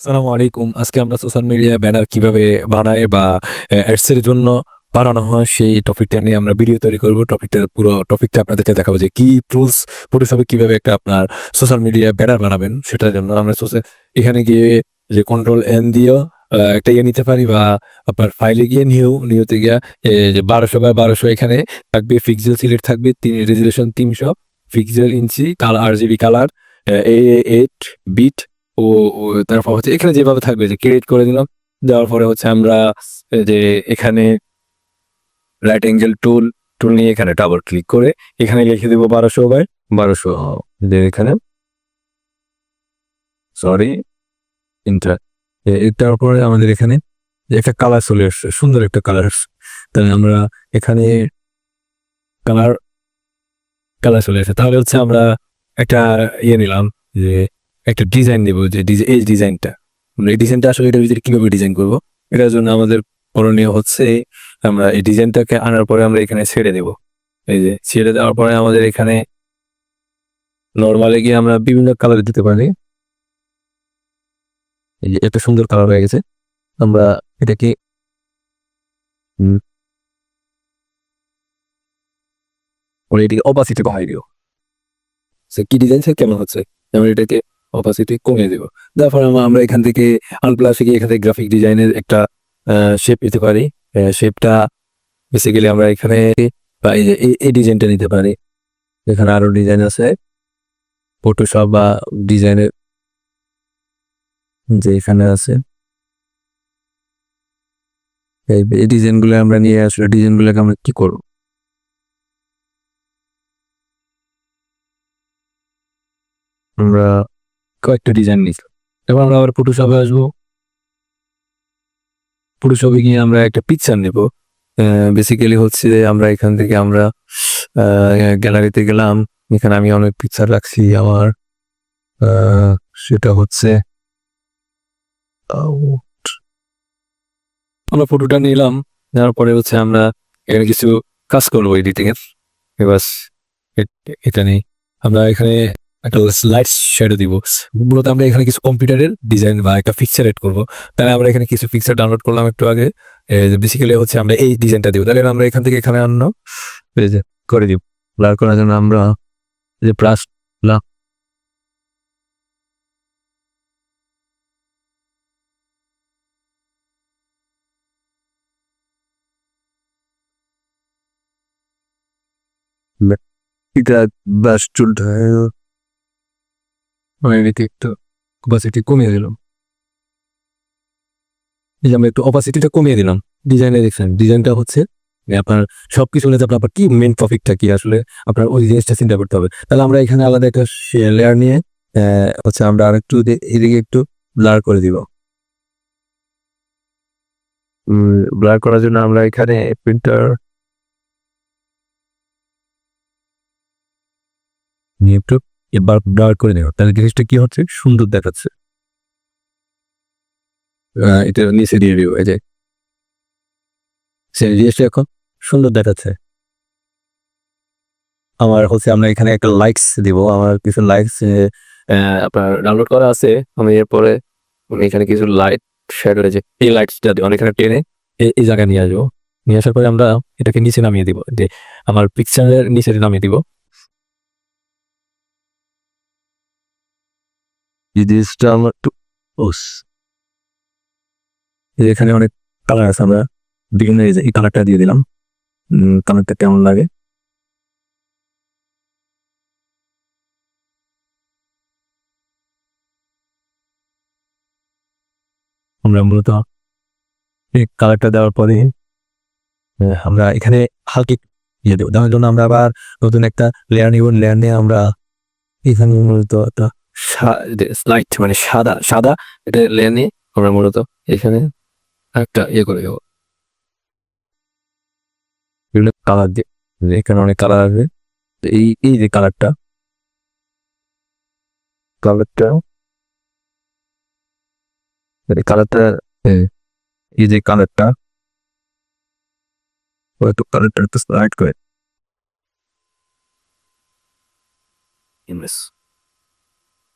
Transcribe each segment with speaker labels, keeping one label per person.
Speaker 1: আসসালামু আলাইকুম। আজকে আমরা সোশ্যাল মিডিয়া ব্যানার কীভাবে বানায় বা অ্যাডস এর জন্য বানানো হয়, সেই টপিকটা নিয়ে আমরা ভিডিও তৈরি করব। টপিকটার পুরো টপিকটা আপনাদেরকে দেখাবো যে কি টুলস ফটোশপে কীভাবে একটা আপনার সোশ্যাল মিডিয়া ব্যানার বানাবেন, সেটার জন্য আমরা সোশ্যাল এখানে গিয়ে যে কন্ট্রোল এন দিয়েও একটা ইয়ে নিতে পারি বা আপনার ফাইলে গিয়ে নিউ নিউতে গিয়ে যে বারোশো বাই বারোশো এখানে থাকবে ফিক্সেল সিলেক্ট থাকবে, তিন রেজুলেশন তিনশো ফিক্সেল ইঞ্চি কালার আর জিবি কালার এ এইট বিট ও তারপর হচ্ছে এখানে যেভাবে থাকবে যে ক্রিয়েট করে দিলাম দেওয়ার পরে হচ্ছে আমরা যে এখানে রাইট অ্যাঙ্গেল টুল টুল নিয়ে এখানে ডাবল ক্লিক করে এখানে লিখে দেবো বারোশো বাই বারোশো এখানে সরি ইন্টার তারপরে আমাদের এখানে একটা কালার চলে আসছে, সুন্দর একটা কালার তাহলে আমরা এখানে কালার কালার চলে আসছে। তাহলে হচ্ছে আমরা একটা ইয়ে নিলাম যে একটা ডিজাইন দেবো যে এই ডিজাইনটা এই ডিজাইনটা আসলে এটার ভিতরে কীভাবে ডিজাইন করব? এটার জন্য আমাদের করণীয় হচ্ছে, আমরা এই ডিজাইনটাকে আনার পরে আমরা এখানে ছেড়ে দেব। এই যে, ছেড়ে দেওয়ার পরে আমাদের এখানে নর্মালে গিয়ে আমরা বিভিন্ন কালার দিতে পারি। এই যে, একটা সুন্দর কালার হয়ে গেছে। আমরা এটাকে এটিকে অপাসিটি কমাই দিও কি ডিজাইন কেমন হচ্ছে? আমরা এটাকে অপাসিটি কমিয়ে দেবো। তারপর আমরা এখান থেকে আনপ্লাসে গিয়ে এখান থেকে গ্রাফিক ডিজাইনের একটা শেপ নিতে পারি। শেপটা বেসিক্যালি আমরা এখানে এই ডিজাইনটা নিতে পারি। এখানে আরও ডিজাইন আছে। ফটোশপ বা ডিজাইনের যে এখানে আছে। এই ডিজাইনগুলো আমরা নিয়ে আসলে ডিজাইনগুলোকে আমরা কি করব? আমরা কয়েকটা ডিজাইন নিই এবার আমরা আবার ফটোশপে আসব। ফটোশপে গিয়ে আমরা একটা পিকচার নেব। বেসিক্যালি হচ্ছে যে আমরা এখান থেকে আমরা গ্যালারিতে গেলাম। এখানে আমি অনেক পিকচার রাখছি। আমার সেটা হচ্ছে. আমরা ফটোটা নিলাম। নেওয়ার পরে হচ্ছে আমরা এখানে কিছু কাজ করব এডিটিং এর এবার এটা নেই। আমরা এখানে একটা লাইট শ্যাডো দিব। মূলত আমরা এখানে কিছু কম্পিউটারের ডিজাইন বা একটা পিকচার এড করব। তাহলে আমরা এখানে কিছু পিকচার ডাউনলোড করলাম একটু আগে। বেসিক্যালি হচ্ছে আমরা এই ডিজাইনটা দিব। তাহলে আমরা এখান থেকে এখানে আনলো করে দিব। ব্লার করার জন্য আমরা যে প্লাস এটা ব্রাশ চুলটা আমি একটু অপাসিটি কমিয়ে দিলাম এই যে আমরা একটু অপাসিটিটা কমিয়ে দিলাম ডিজাইনে দেখছেন ডিজাইনটা হচ্ছে আপনার সব কিছু নিয়ে আপনার কি মেন টপিকটা কি আসলে আপনার ওই জিনিসটা চিন্তা করতে হবে তাহলে আমরা এখানে আলাদা একটা লেয়ার নিয়ে হচ্ছে আমরা আরেকটু এদি- এদিকে একটু ব্লার করে দিব ব্লার করার জন্য আমরা এখানে প্রিন্টার নিয়ে একটু এবার ব্লার করে নেব তাহলে জিনিসটা কি হচ্ছে? সুন্দর দেখাচ্ছে। এটা নিচে দিয়ে দিব এই যে। সেই জিনিসটা এখন সুন্দর দেখাচ্ছে। আমার হচ্ছে আমরা এখানে একটা লাইকস দিব। আমার কিছু লাইকস আপনার ডাউনলোড করা আছে। আমি এরপরে এখানে কিছু লাইট শ্যাডো যে, এই লাইটসটা দিব এখানে টেনে এই জায়গায় নিয়ে আসব। নিয়ে আসার পরে আমরা এটাকে নিচে নামিয়ে দিব। যে, আমার পিকচারের নিচে নামিয়ে দিব। জিনিসটা আমার একটু ওস। এখানে অনেক কালার আছে, আমরা বিভিন্ন এই কালারটা দিয়ে দিলাম। কালারটা কেমন লাগে? আমরা মূলত এই কালারটা দেওয়ার পরে আমরা এখানে হালকা ইয়ে দেবো। দেওয়ার জন্য আমরা আবার নতুন একটা লেয়ার নিব। লেয়ার নিয়ে আমরা এখানে মূলত একটা লাইট মানে সাদা সাদা এটা লেনে আমরা মূলত এখানে একটা ইয়ে করে দেবো। বিভিন্ন কালার দিয়ে এখানে অনেক কালার আসবে। এই এই যে কালারটা কালারটা কালারটা এই যে কালারটা হয়তো কালারটা একটু স্লাইড করে।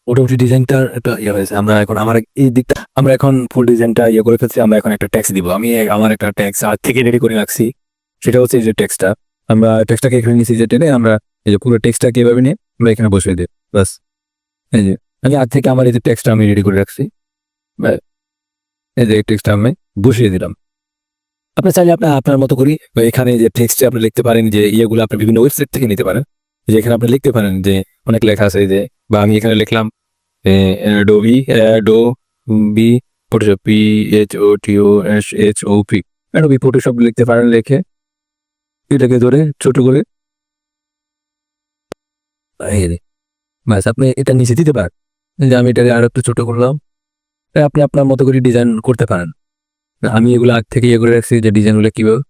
Speaker 1: মোটামুটি ডিজাইনটার একটা ইয়ে হয়েছে। আমরা এখন, আমার এই দিকটা, আমরা এখন ফুল ডিজাইনটা ইয়ে করে ফেলছি, আমরা এখন একটা ট্যাক্স দিব। আমি আমার একটা ট্যাক্স আজ থেকে রেডি করে রাখছি, সেটা হচ্ছে এই যে ট্যাক্সটা আমরা টেক্সটটাকে এখানে নিচে যে টেনে আমরা এই যে পুরো টেক্সটটাকে এভাবে নিয়ে আমরা এখানে বসিয়ে দিই বাস এই যে, আমি আজ থেকে আমার এই যে ট্যাক্সটা আমি রেডি করে রাখছি। এই যে টেক্সটটা আমি বসিয়ে দিলাম। আপনি চাইলে আপনার আপনার মতো করি এখানে যে টেক্সটে আপনি লিখতে পারেন, যে ইয়েগুলো আপনি বিভিন্ন ওয়েবসাইট থেকে নিতে পারেন। যে এখানে আপনি লিখতে পারেন যে অনেক লেখা আছে যে, বা আমি এখানে লিখলাম Adobe do B Photoshop P H O T O S H O P Adobe Photoshop লিখতে পারেন, লিখে এটাকে ধরে ছোট করে ব্যাস আপনি এটা নিচে দিতে পারেন। যে আমি এটাকে আর একটু ছোট করলাম আপনি আপনার মতো করে ডিজাইন করতে পারেন। আমি এগুলো আগ থেকে ইয়ে করে রাখছি যে ডিজাইনগুলো কীভাবে,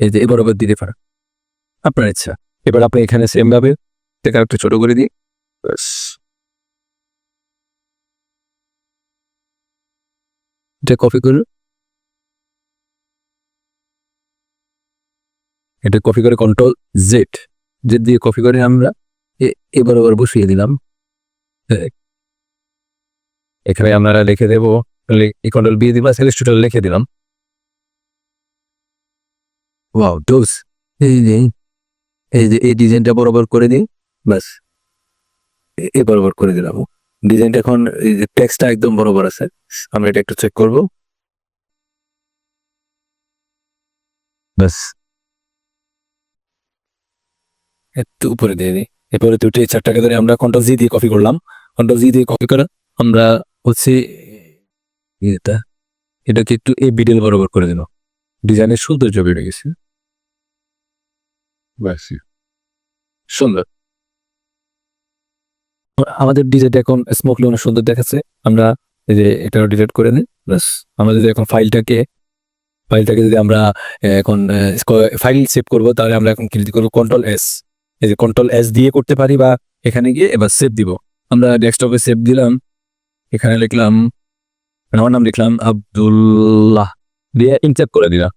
Speaker 1: এই যে এবার ওবার দিতে পারেন। আপনার ইচ্ছা। এবার আপনি এখানে সেম ভাবে একটু ছোট করে দিই। ব্যাস। এটা কপি করুন এটা কপি করে কন্ট্রোল জেড জেড দিয়ে কপি করে আমরা এবার আবার বসিয়ে দিলাম। এ- এখানে আমরা লিখে দেবো কন্ট্রোল বি দিবা সেলেস্টুটাল লিখে দিলাম। ওয়াও ডোজ এই এই যে, এই ডিজাইনটা বরাবর করে দিই। ব্যাস। এ- বরাবর করে দিলাম। ডিজাইনটা এখন টেক্সটটা একদম বরাবর আছে। আমরা এটা একটু চেক করব। ব্যাস। একটু উপরে দিয়ে দিই। এরপরে দুটো এই চারটাকে ধরে আমরা কন্ট্রোল জি দিয়ে কপি করলাম। কন্ট্রোল জি দিয়ে কপি করে আমরা হচ্ছে এটা, এটাকে একটু এই বিডেল বরাবর করে দিলাম। ডিজাইনের সৌন্দর্য বেড়ে গেছে। সুন্দর। আমাদের ডিজাইনটা এখন স্মোকলি অনেক সুন্দর দেখাচ্ছে। আমরা এই যে এটা ডিলিট করে নিই ব্যাস। আমরা যদি এখন ফাইলটাকে ফাইলটাকে যদি আমরা এখন ফাইল সেভ করব, তাহলে আমরা এখন ক্লিক করব কন্ট্রোল এস এই যে কন্ট্রোল এস দিয়ে করতে পারি বা এখানে গিয়ে এবার সেভ দিব। আমরা ডেস্কটপে সেভ দিলাম। এখানে লিখলাম আমার নাম লিখলাম আব্দুল্লাহ দিয়ে ইনচেক করে দিলাম।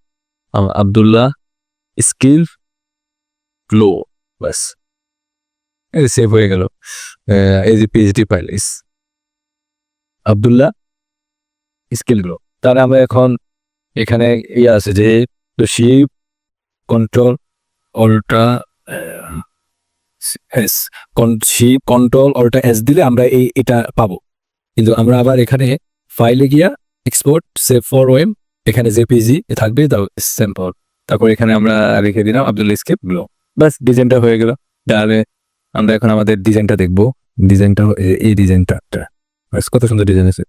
Speaker 1: আব্দুল্লাহ স্কিল ব্যাস। এই সেভ হয়ে গেল। এই যে পিএইচডি ফাইল আব্দুল্লাহ, স্কিল গ্লো তাহলে আমরা এখন এখানে ইয়ে আছে যে shift control alt S shift control alt S দিলে আমরা এই, এটা পাবো। কিন্তু আমরা আবার এখানে ফাইলে গিয়া এক্সপোর্ট সেভ ফর ওয়েম এখানে যে পিজি থাকবে, তাও স্যাম্পল তারপর এখানে আমরা রেখে দিলাম আব্দুল স্কেপ গ্লো বাস ডিজাইনটা হয়ে গেল। তাহলে আমরা এখন আমাদের ডিজাইনটা দেখব। ডিজাইনটা এই ডিজাইনটা কত সুন্দর ডিজাইন আছে।